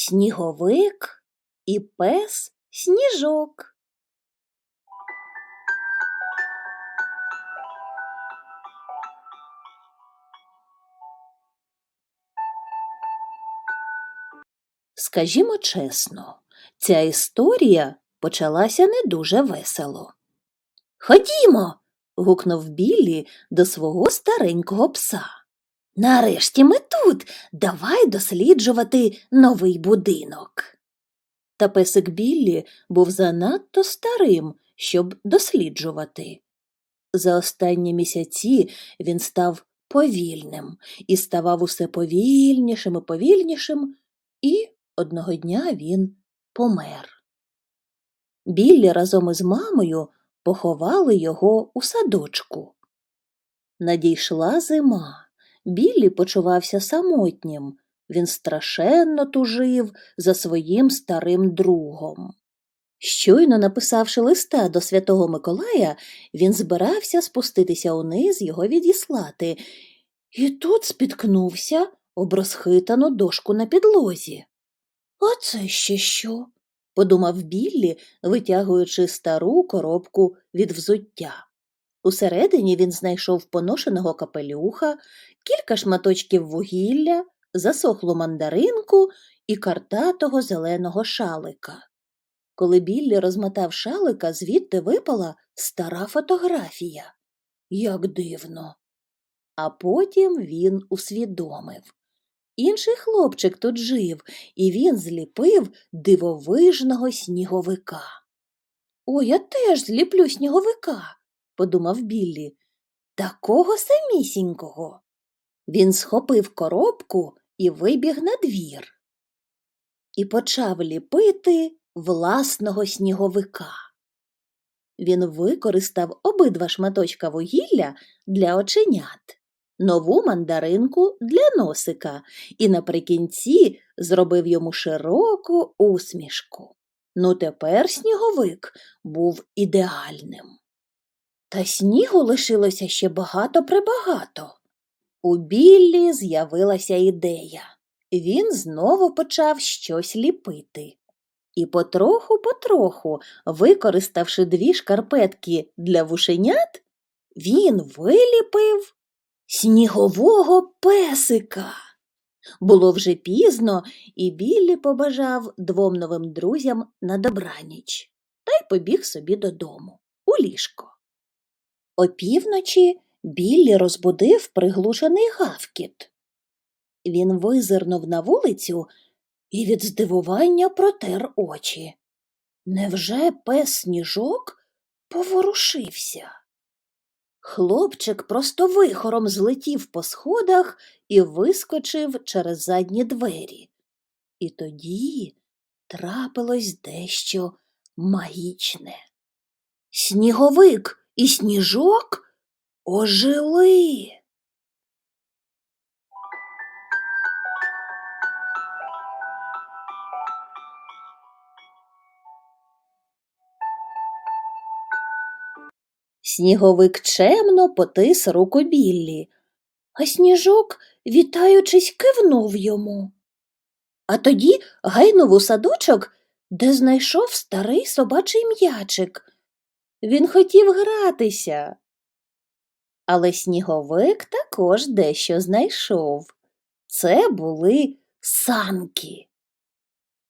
Сніговик і пес Сніжок. Скажімо чесно, ця історія почалася не дуже весело. Ходімо. гукнув Біллі до свого старенького пса. Нарешті ми тут. Давай досліджувати новий будинок. Та песик Біллі був занадто старим, щоб досліджувати. За останні місяці він став повільним і ставав усе повільнішим і повільнішим, і одного дня він помер. Біллі разом із мамою поховали його у садочку. Надійшла зима. Біллі почувався самотнім. Він страшенно тужив за своїм старим другом. Щойно написавши листа до святого Миколая, він збирався спуститися униз його відіслати, і тут спіткнувся об розхитану дошку на підлозі. А це ще що? подумав Біллі, витягуючи стару коробку від взуття. Усередині він знайшов поношеного капелюха, кілька шматочків вугілля, засохлу мандаринку і картатого зеленого шалика. Коли Біллі розмотав шалика, звідти випала стара фотографія. Як дивно. А потім він усвідомив. Інший хлопчик тут жив, і він зліпив дивовижного сніговика. О, я теж зліплю сніговика, подумав Біллі. Такого самісінького. Він схопив коробку і вибіг на двір. І почав ліпити власного сніговика. Він використав обидва шматочка вугілля для оченят нову мандаринку для носика і наприкінці зробив йому широку усмішку. Ну, тепер сніговик був ідеальним. Та снігу лишилося ще багато прибагато. У Біллі з'явилася ідея. Він знову почав щось ліпити. І потроху-потроху, використавши дві шкарпетки для вушенят, він виліпив снігового песика. Було вже пізно, і Біллі побажав двом новим друзям на добраніч та й побіг собі додому, у ліжко. Опівночі Біллі розбудив приглушений гавкіт. Він визирнув на вулицю і від здивування протер очі. Невже пес сніжок поворушився? Хлопчик просто вихором злетів по сходах і вискочив через задні двері. І тоді трапилось дещо магічне. Сніговик і сніжок ожили. Сніговик чемно потис руку Біллі, а сніжок, вітаючись, кивнув йому. А тоді гайнув у садочок, де знайшов старий собачий м'ячик. Він хотів гратися. Але сніговик також дещо знайшов. Це були санки.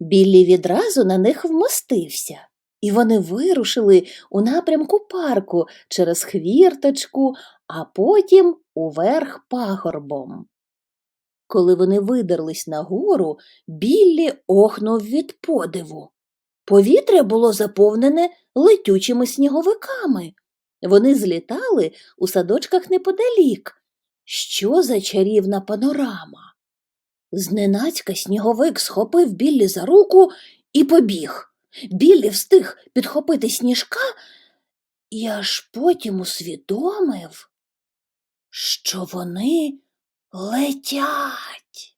Біллі відразу на них вмостився і вони вирушили у напрямку парку через хвірточку, а потім уверх пагорбом. Коли вони видерлись нагору, Біллі охнув від подиву. Повітря було заповнене летючими сніговиками. Вони злітали у садочках неподалік. Що за чарівна панорама? Зненацька сніговик схопив Біллі за руку і побіг. Біллі встиг підхопити сніжка і аж потім усвідомив, що вони летять.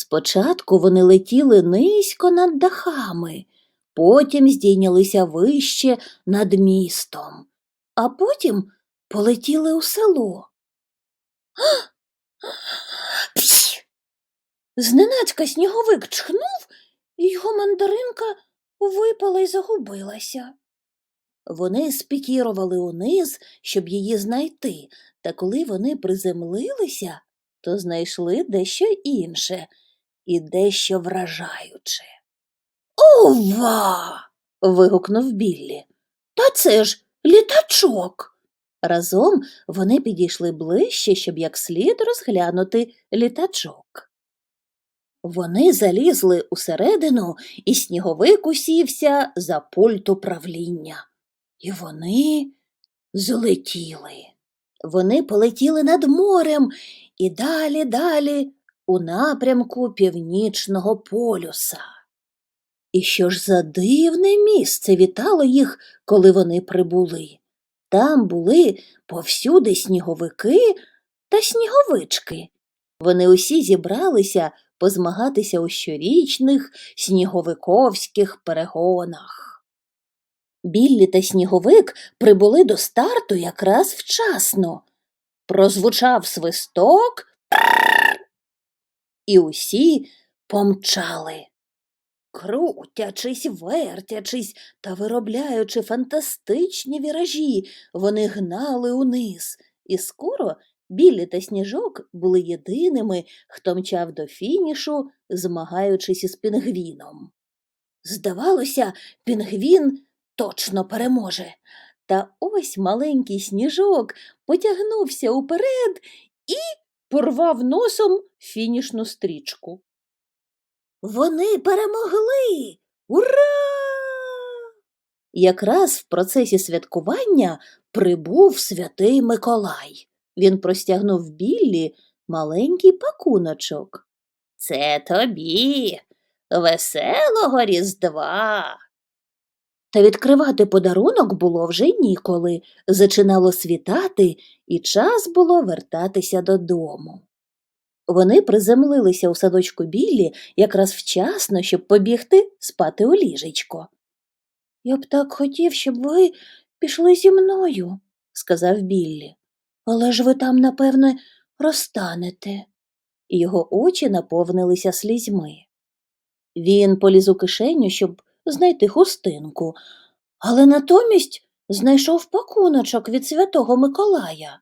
Спочатку вони летіли низько над дахами, потім здійнялися вище над містом, а потім полетіли у село. Зненацька сніговик чхнув, і його мандаринка випала й загубилася. Вони спікірували униз, щоб її знайти, та коли вони приземлилися, то знайшли дещо інше і дещо вражаюче. Ова. вигукнув Біллі. Та це ж літачок. Разом вони підійшли ближче, щоб як слід розглянути літачок. Вони залізли усередину, і сніговик усівся за пульт управління. І вони злетіли. Вони полетіли над морем і далі, далі у напрямку північного полюса. І що ж за дивне місце вітало їх, коли вони прибули. Там були повсюди сніговики та сніговички. Вони усі зібралися позмагатися у щорічних сніговиковських перегонах. Біллі та сніговик прибули до старту якраз вчасно. Прозвучав свисток, і усі помчали. Крутячись, вертячись та виробляючи фантастичні віражі, вони гнали униз, і скоро Біллі та сніжок були єдиними, хто мчав до фінішу, змагаючись із пінгвіном. Здавалося, пінгвін точно переможе. Та ось маленький сніжок потягнувся уперед і порвав носом фінішну стрічку. Вони перемогли. Ура! Якраз в процесі святкування прибув святий Миколай. Він простягнув Біллі маленький пакуночок. Це тобі, веселого Різдва. Та відкривати подарунок було вже ніколи. Зачинало світати, і час було вертатися додому. Вони приземлилися у садочку Біллі якраз вчасно, щоб побігти спати у ліжечко. Я б так хотів, щоб ви пішли зі мною, сказав Біллі. Але ж ви там, напевне, розтанете. Його очі наповнилися слізьми. Він поліз у кишеню, щоб знайти хустинку, але натомість знайшов пакуночок від святого Миколая.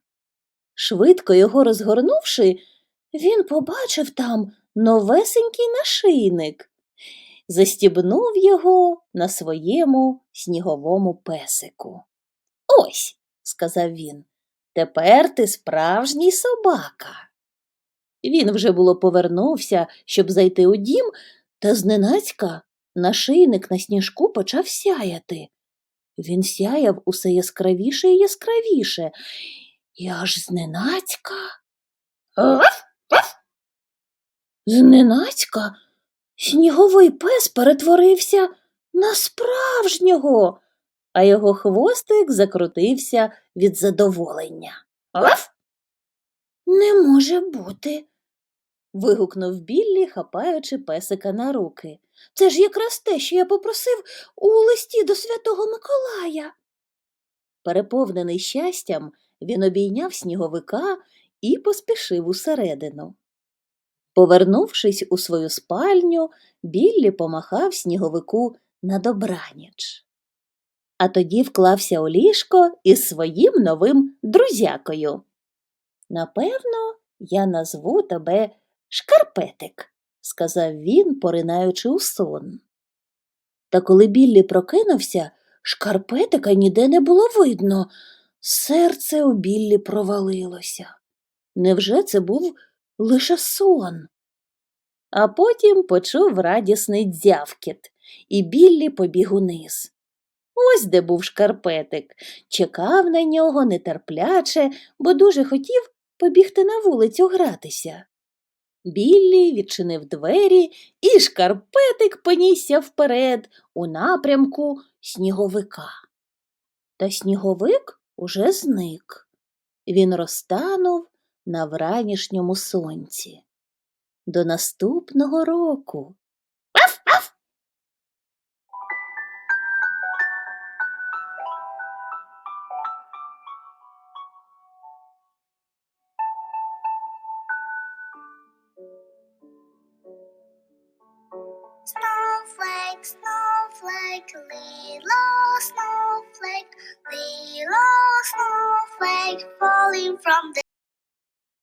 Швидко його розгорнувши, він побачив там новесенький нашийник, застібнув його на своєму сніговому песику. Ось, сказав він, тепер ти справжній собака. Він вже було повернувся, щоб зайти у дім, та зненацька нашийник на сніжку почав сяяти. Він сяяв усе яскравіше і яскравіше, і аж зненацька. Зненацька сніговий пес перетворився на справжнього, а його хвостик закрутився від задоволення. Лав? Не може бути. вигукнув Біллі, хапаючи песика на руки. Це ж якраз те, що я попросив у листі до святого Миколая. Переповнений щастям, він обійняв сніговика і поспішив усередину. Повернувшись у свою спальню, Біллі помахав сніговику на добраніч. А тоді вклався у ліжко із своїм новим друзякою. Напевно, я назву тебе Шкарпетик, сказав він, поринаючи у сон. Та коли Біллі прокинувся, шкарпетика ніде не було видно. Серце у Біллі провалилося. Невже це був лише сон? А потім почув радісний дзявкіт, і Біллі побіг униз. Ось де був шкарпетик, чекав на нього нетерпляче, бо дуже хотів побігти на вулицю гратися. Біллі відчинив двері, і шкарпетик понісся вперед у напрямку сніговика. Та сніговик уже зник. Він розтанув на вранішньому сонці. До наступного року. Snowflake, little snowflake, little snowflake falling from the